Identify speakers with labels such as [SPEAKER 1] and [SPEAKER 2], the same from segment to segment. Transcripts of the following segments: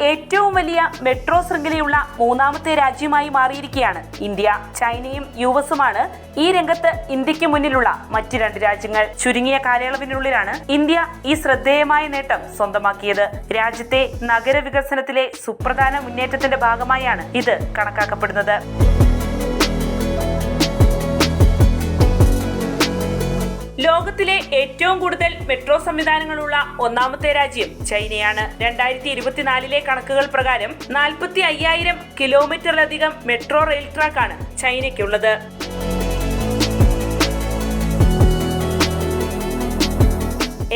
[SPEAKER 1] ഏറ്റവും വലിയ മെട്രോ ശൃംഖലയുള്ള മൂന്നാമത്തെ രാജ്യമായി മാറിയിരിക്കുകയാണ് ഇന്ത്യ. ചൈനയും യു എസുമാണ് ഈ രംഗത്ത് ഇന്ത്യയ്ക്ക് മുന്നിലുള്ള മറ്റ് രണ്ട് രാജ്യങ്ങൾ. ചുരുങ്ങിയ കാലയളവിനുള്ളിലാണ് ഇന്ത്യ ഈ ശ്രദ്ധേയമായ നേട്ടം സ്വന്തമാക്കിയത്. രാജ്യത്തെ നഗരവികസനത്തിലെ സുപ്രധാന മുന്നേറ്റത്തിന്റെ ഭാഗമായാണ് ഇത് കണക്കാക്കപ്പെടുന്നത്. ലോകത്തിലെ ഏറ്റവും കൂടുതൽ മെട്രോ സംവിധാനങ്ങളുള്ള ഒന്നാമത്തെ രാജ്യം ചൈനയാണ്. രണ്ടായിരത്തി ഇരുപത്തിനാലിലെ കണക്കുകൾ പ്രകാരം നാൽപ്പത്തി അയ്യായിരം കിലോമീറ്ററിലധികം മെട്രോ റെയിൽ ട്രാക്കാണ് ചൈനയ്ക്കുള്ളത്.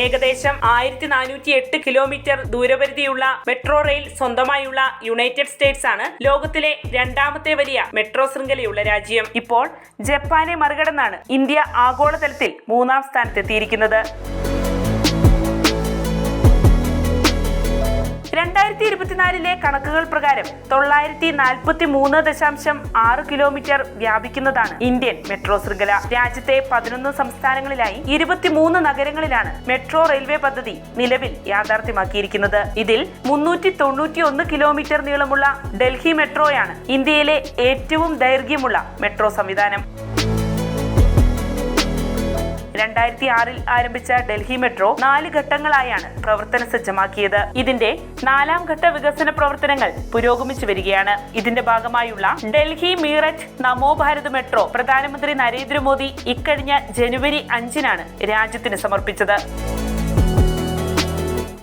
[SPEAKER 1] ഏകദേശം ആയിരത്തി നാനൂറ്റി എട്ട് കിലോമീറ്റർ ദൂരപരിധിയുള്ള മെട്രോ റെയിൽ സ്വന്തമായുള്ള യുണൈറ്റഡ് സ്റ്റേറ്റ്സ് ആണ് ലോകത്തിലെ രണ്ടാമത്തെ വലിയ മെട്രോ ശൃംഖലയുള്ള രാജ്യം. ഇപ്പോൾ ജപ്പാനെ മറികടന്നാണ് ഇന്ത്യ ആഗോളതലത്തിൽ മൂന്നാം സ്ഥാനത്തെത്തിയിരിക്കുന്നത്. രണ്ടായിരത്തി ഇരുപത്തിനാലിലെ കണക്കുകൾ പ്രകാരം തൊള്ളായിരത്തി നാൽപ്പത്തി മൂന്ന് ദശാംശം ആറ് കിലോമീറ്റർ വ്യാപിക്കുന്നതാണ് ഇന്ത്യൻ മെട്രോ ശൃംഖല. രാജ്യത്തെ പതിനൊന്ന് സംസ്ഥാനങ്ങളിലായി ഇരുപത്തിമൂന്ന് നഗരങ്ങളിലാണ് മെട്രോ റെയിൽവേ പദ്ധതി നിലവിൽ യാഥാർത്ഥ്യമാക്കിയിരിക്കുന്നത്. ഇതിൽ മുന്നൂറ്റി തൊണ്ണൂറ്റി ഒന്ന് കിലോമീറ്റർ നീളമുള്ള ഡൽഹി മെട്രോയാണ് ഇന്ത്യയിലെ ഏറ്റവും ദൈർഘ്യമുള്ള മെട്രോ സംവിധാനം. രണ്ടായിരത്തി ആറിൽ ആരംഭിച്ച ഡൽഹി മെട്രോ നാല് ഘട്ടങ്ങളായാണ് പ്രവർത്തന സജ്ജമാക്കിയത്. ഇതിന്റെ നാലാം ഘട്ട വികസന പ്രവർത്തനങ്ങൾ പുരോഗമിച്ചു വരികയാണ്. ഇതിന്റെ ഭാഗമായുള്ള ഡൽഹി മീററ്റ് നമോ ഭാരത് മെട്രോ പ്രധാനമന്ത്രി നരേന്ദ്രമോദി ഇക്കഴിഞ്ഞ ജനുവരി അഞ്ചിനാണ് രാജ്യത്തിന് സമർപ്പിച്ചത്.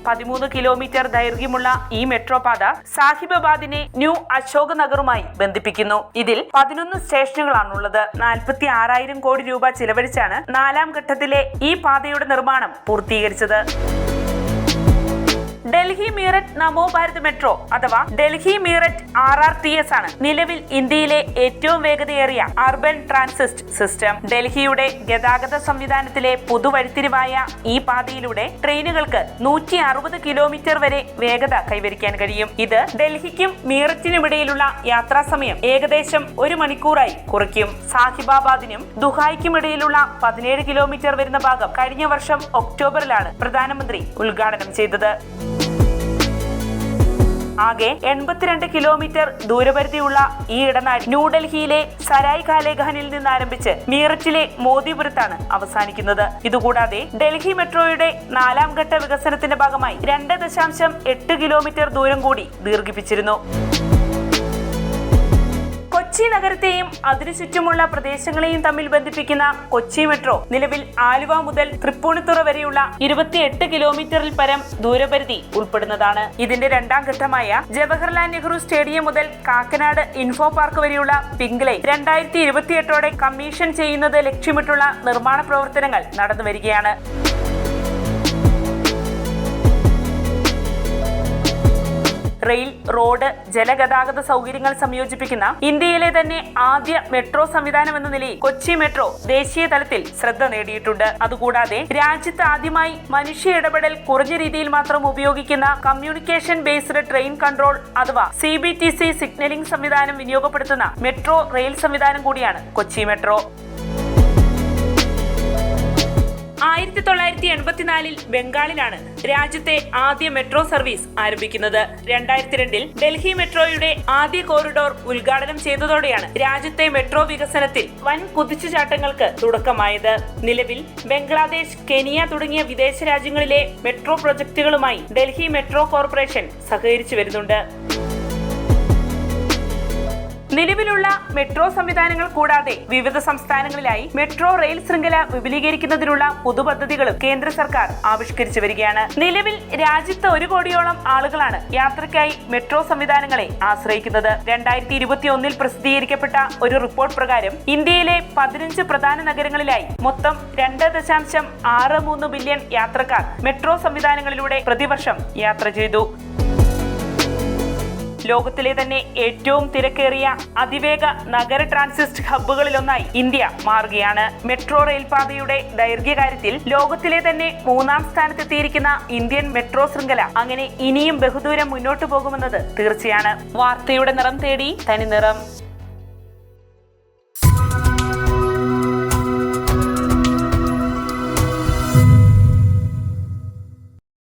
[SPEAKER 1] പതിമൂന്ന് കിലോമീറ്റർ ദൈർഘ്യമുള്ള ഈ മെട്രോ പാത സാഹിബാബാദിനെ ന്യൂ അശോക് നഗറുമായി ബന്ധിപ്പിക്കുന്നു. ഇതിൽ പതിനൊന്ന് സ്റ്റേഷനുകളാണുള്ളത്. നാൽപ്പത്തി ആറായിരം കോടി രൂപ ചിലവഴിച്ചാണ് നാലാം ഘട്ടത്തിലെ ഈ പാതയുടെ നിർമ്മാണം പൂർത്തീകരിച്ചത്. ഡൽഹി മീററ്റ് നമോ ഭാരത് മെട്രോ അഥവാ Delhi Meerut R R T S ആണ്. നിലവിൽ ഇന്ത്യയിലെ ഏറ്റവും വേഗതയേറിയ അർബൻ ട്രാൻസിസ്റ്റ് സിസ്റ്റം. ഡൽഹിയുടെ ഗതാഗത സംവിധാനത്തിലെ പുതുവഴിത്തിരിവായ ഈ പാതയിലൂടെ ട്രെയിനുകൾക്ക് നൂറ്റി അറുപത് കിലോമീറ്റർ വരെ വേഗത കൈവരിക്കാൻ കഴിയും. ഇത് ഡൽഹിക്കും മീററ്റിനുമിടയിലുള്ള യാത്രാസമയം ഏകദേശം ഒരു മണിക്കൂറായി കുറയ്ക്കും സാഹിബാബാദിനും ദുഹായ്ക്കും ഇടയിലുള്ള പതിനേഴ് കിലോമീറ്റർ വരുന്ന ഭാഗം കഴിഞ്ഞ വർഷം ഒക്ടോബറിലാണ് പ്രധാനമന്ത്രി ഉദ്ഘാടനം ചെയ്തത്. ആകെ എൺപത്തിരണ്ട് കിലോമീറ്റർ ദൂരപരിധിയുള്ള ഈ ഇടനാഴി ന്യൂഡൽഹിയിലെ സരായ് ഖാലേഖാനിൽ നിന്ന് ആരംഭിച്ച് മീററ്റിലെ മോദിപുരത്താണ് അവസാനിക്കുന്നത്. ഇതുകൂടാതെ ഡൽഹി മെട്രോയുടെ നാലാം ഘട്ട വികസനത്തിന്റെ ഭാഗമായി രണ്ട് ദശാംശം എട്ട് കിലോമീറ്റർ ദൂരം കൂടി ദീർഘിപ്പിച്ചിരുന്നു. കൊച്ചി നഗരത്തെയും അതിനു ചുറ്റുമുള്ള പ്രദേശങ്ങളെയും തമ്മിൽ ബന്ധിപ്പിക്കുന്ന കൊച്ചി മെട്രോ നിലവിൽ ആലുവ മുതൽ തൃപ്പൂണിത്തുറ വരെയുള്ള ഇരുപത്തിയെട്ട് കിലോമീറ്ററിൽ പരം ദൂരപരിധി ഉൾപ്പെടുന്നതാണ്. ഇതിന്റെ രണ്ടാം ഘട്ടമായ ജവഹർലാൽ നെഹ്റു സ്റ്റേഡിയം മുതൽ കാക്കനാട് ഇൻഫോ പാർക്ക് വരെയുള്ള പിങ്ക് ലൈൻ രണ്ടായിരത്തി ഇരുപത്തിയെട്ടോടെ കമ്മീഷൻ ചെയ്യുന്നത് ലക്ഷ്യമിട്ടുള്ള നിർമ്മാണ പ്രവർത്തനങ്ങൾ നടന്നു റെയിൽ റോഡ് ജലഗതാഗത സൗകര്യങ്ങൾ സംയോജിപ്പിക്കുന്ന ഇന്ത്യയിലെ തന്നെ ആദ്യ മെട്രോ സംവിധാനം എന്ന നിലയിൽ കൊച്ചി മെട്രോ ദേശീയ തലത്തിൽ ശ്രദ്ധ നേടിയിട്ടുണ്ട്. അതുകൂടാതെ രാജ്യത്ത് ആദ്യമായി മനുഷ്യ ഇടപെടൽ കുറഞ്ഞ രീതിയിൽ മാത്രം ഉപയോഗിക്കുന്ന കമ്മ്യൂണിക്കേഷൻ ബേസ്ഡ് ട്രെയിൻ കൺട്രോൾ അഥവാ C B T C signalling സംവിധാനം വിനിയോഗപ്പെടുത്തുന്ന മെട്രോ റെയിൽ സംവിധാനം കൂടിയാണ് കൊച്ചി മെട്രോ. ആയിരത്തി തൊള്ളായിരത്തി എൺപത്തിനാലിൽ ബംഗാളിലാണ് രാജ്യത്തെ ആദ്യ മെട്രോ സർവീസ് ആരംഭിക്കുന്നത്. രണ്ടായിരത്തി രണ്ടിൽ ഡൽഹി മെട്രോയുടെ ആദ്യ കോറിഡോർ ഉദ്ഘാടനം ചെയ്തതോടെയാണ് രാജ്യത്തെ മെട്രോ വികസനത്തിൽ വൻ കുതിച്ചുചാട്ടങ്ങൾക്ക് തുടക്കമായത്. നിലവിൽ ബംഗ്ലാദേശ് കെനിയ തുടങ്ങിയ വിദേശ രാജ്യങ്ങളിലെ മെട്രോ പ്രൊജക്ടുകളുമായി ഡൽഹി മെട്രോ കോർപ്പറേഷൻ സഹകരിച്ചു വരുന്നുണ്ട്. നിലവിലുള്ള മെട്രോ സംവിധാനങ്ങൾ കൂടാതെ വിവിധ സംസ്ഥാനങ്ങളിലായി മെട്രോ റെയിൽ ശൃംഖല വിപുലീകരിക്കുന്നതിനുള്ള പുതുപദ്ധതികളും കേന്ദ്ര സർക്കാർ ആവിഷ്കരിച്ചു വരികയാണ്. നിലവിൽ രാജ്യത്ത് ഒരു കോടിയോളം ആളുകളാണ് യാത്രയ്ക്കായി മെട്രോ സംവിധാനങ്ങളെ ആശ്രയിക്കുന്നത്. രണ്ടായിരത്തി ഇരുപത്തി ഒന്നിൽ പ്രസിദ്ധീകരിക്കപ്പെട്ട ഒരു റിപ്പോർട്ട് പ്രകാരം ഇന്ത്യയിലെ പതിനഞ്ച് പ്രധാന നഗരങ്ങളിലായി മൊത്തം രണ്ട് ദശാംശം ആറ് മൂന്ന് ബില്യൺ യാത്രക്കാർ മെട്രോ സംവിധാനങ്ങളിലൂടെ പ്രതിവർഷം യാത്ര ചെയ്തു. ലോകത്തിലെ തന്നെ ഏറ്റവും തിരക്കേറിയ അതിവേഗ നഗര ട്രാൻസിസ്റ്റ് ഹബ്ബുകളിലൊന്നായി ഇന്ത്യ മാറുകയാണ്. മെട്രോ റെയിൽപാതയുടെ ദൈർഘ്യകാര്യത്തിൽ ലോകത്തിലെ തന്നെ മൂന്നാം സ്ഥാനത്തെത്തിയിരിക്കുന്ന ഇന്ത്യൻ മെട്രോ ശൃംഖല അങ്ങനെ ഇനിയും ബഹുദൂരം മുന്നോട്ടു പോകുമെന്നത് തീർച്ചയാണ്. വാർത്തയുടെ നിറം തേടി തനി നിറം